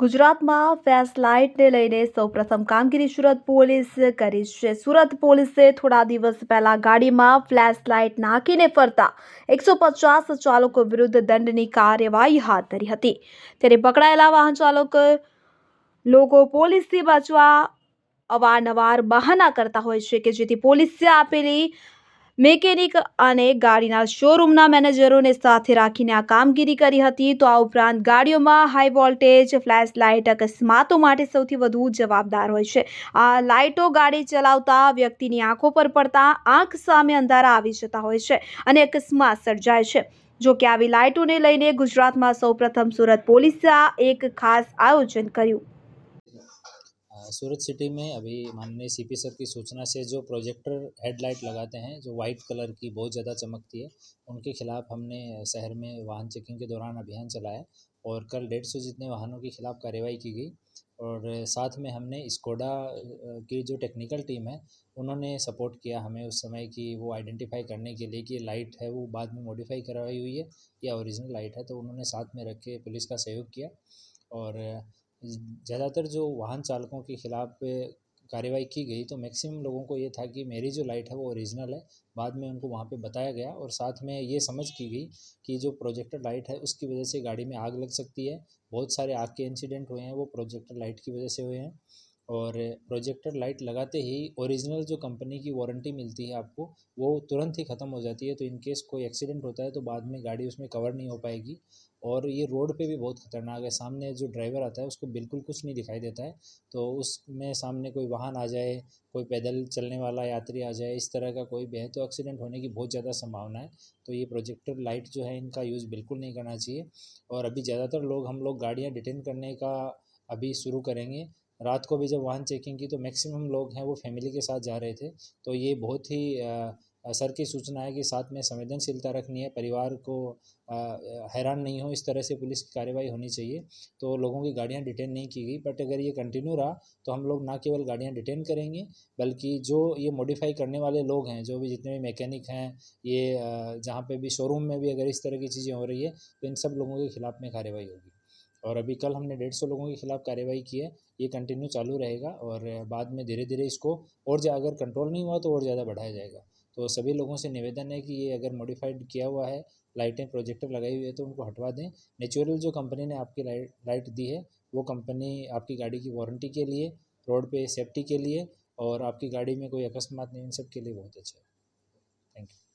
ગુજરાતમાં ફેસ લાઇટને લઈને સૌપ્રથમ કામગીરી સુરત પોલીસ કરી છે. સુરત પોલીસે થોડા દિવસ પહેલા ગાડીમાં ફ્લેશ લાઇટ નાખીને ફરતા એકસો પચાસ ચાલકો વિરુદ્ધ દંડની કાર્યવાહી હાથ ધરી હતી. ત્યારે પકડાયેલા વાહન ચાલક લોકો પોલીસથી બચવા અવારનવાર બહાના કરતા હોય છે કે જેથી પોલીસે આપેલી મેકેનિક અને ગાડીના શોરૂમના મેનેજરોને સાથે રાખીને આ કામગીરી કરી હતી. તો આ ઉપરાંત ગાડીઓમાં હાઈ વોલ્ટેજ ફ્લેશ લાઇટ અકસ્માતો માટે સૌથી વધુ જવાબદાર હોય છે. આ લાઇટો ગાડી ચલાવતા વ્યક્તિની આંખો પર પડતા આંખ સામે અંધારા આવી જતા હોય છે અને અકસ્માત સર્જાય છે. જો કે આવી લાઇટોને લઈને ગુજરાતમાં સૌપ્રથમ સુરત પોલીસે આ એક ખાસ આયોજન કર્યું. सूरत सिटी में अभी माननीय सीपी सर की सूचना से जो प्रोजेक्टर हेडलाइट लगाते हैं, जो वाइट कलर की बहुत ज़्यादा चमकती है, उनके खिलाफ हमने शहर में वाहन चेकिंग के दौरान अभियान चलाया और कल डेढ़ सौ जितने वाहनों के खिलाफ कार्रवाई की गई और साथ में हमने स्कोडा की जो टेक्निकल टीम है, उन्होंने सपोर्ट किया हमें उस समय कि वो आइडेंटिफाई करने के लिए कि लाइट है, वो बाद में मॉडिफाई करवाई हुई है, या ओरिजिनल लाइट है तो उन्होंने साथ में रख के पुलिस का सहयोग किया और ज़्यादातर जो वाहन चालकों के खिलाफ कार्रवाई की गई तो मैक्सिमम लोगों को ये था कि मेरी जो लाइट है वो ओरिजिनल है। बाद में उनको वहाँ पे बताया गया और साथ में ये समझ की गई कि जो प्रोजेक्टर लाइट है उसकी वजह से गाड़ी में आग लग सकती है। बहुत सारे आग के इंसिडेंट हुए हैं, वो प्रोजेक्टर लाइट की वजह से हुए हैं। और प्रोजेक्टर लाइट लगाते ही ओरिजिनल जो कंपनी की वारंटी मिलती है आपको, वो तुरंत ही ख़त्म हो जाती है। तो इन केस कोई एक्सीडेंट होता है तो बाद में गाड़ी उसमें कवर नहीं हो पाएगी। और ये रोड पे भी बहुत ख़तरनाक है। सामने जो ड्राइवर आता है, उसको बिल्कुल कुछ नहीं दिखाई देता है। तो उसमें सामने कोई वाहन आ जाए, कोई पैदल चलने वाला यात्री आ जाए, इस तरह का कोई भी है तो एक्सीडेंट होने की बहुत ज़्यादा संभावना है। तो ये प्रोजेक्टर लाइट जो है, इनका यूज़ बिल्कुल नहीं करना चाहिए। और अभी ज़्यादातर लोग, हम लोग गाड़ियाँ डिटेन करने का अभी शुरू करेंगे। रात को भी जब वाहन चेकिंग की तो मैक्सिमम लोग हैं वो फैमिली के साथ जा रहे थे। तो ये बहुत ही सर की सूचना है कि साथ में संवेदनशीलता रखनी है परिवार को अ, हैरान नहीं हो इस तरह से पुलिस की कार्रवाई होनी चाहिए। तो लोगों की गाड़ियाँ डिटेन नहीं की गई बट अगर ये कंटिन्यू रहा तो हम लोग ना केवल गाड़ियाँ डिटेन करेंगे बल्कि जो ये मॉडिफाई करने वाले लोग हैं जो भी जितने भी मैकेनिक हैं ये जहाँ पे भी शोरूम में भी अगर इस तरह की चीज़ें हो रही है तो इन सब लोगों के खिलाफ में कार्रवाई होगी। और अभी कल हमने डेढ़ सौ लोगों के खिलाफ कार्रवाई की है, ये कंटिन्यू चालू रहेगा और बाद में धीरे धीरे इसको और अगर कंट्रोल नहीं हुआ तो और ज़्यादा बढ़ाया जाएगा। तो सभी लोगों से निवेदन है कि ये अगर मॉडिफाइड किया हुआ है, लाइटें प्रोजेक्टर लगाई हुई है तो उनको हटवा दें। नेचुरल जो कंपनी ने आपकी लाइट लाइट दी है, वो कंपनी आपकी गाड़ी की वारंटी के लिए रोड पे सेफ्टी के लिए और आपकी गाड़ी में कोई अकस्मात नहीं, इन सब के लिए बहुत अच्छा है। Thank you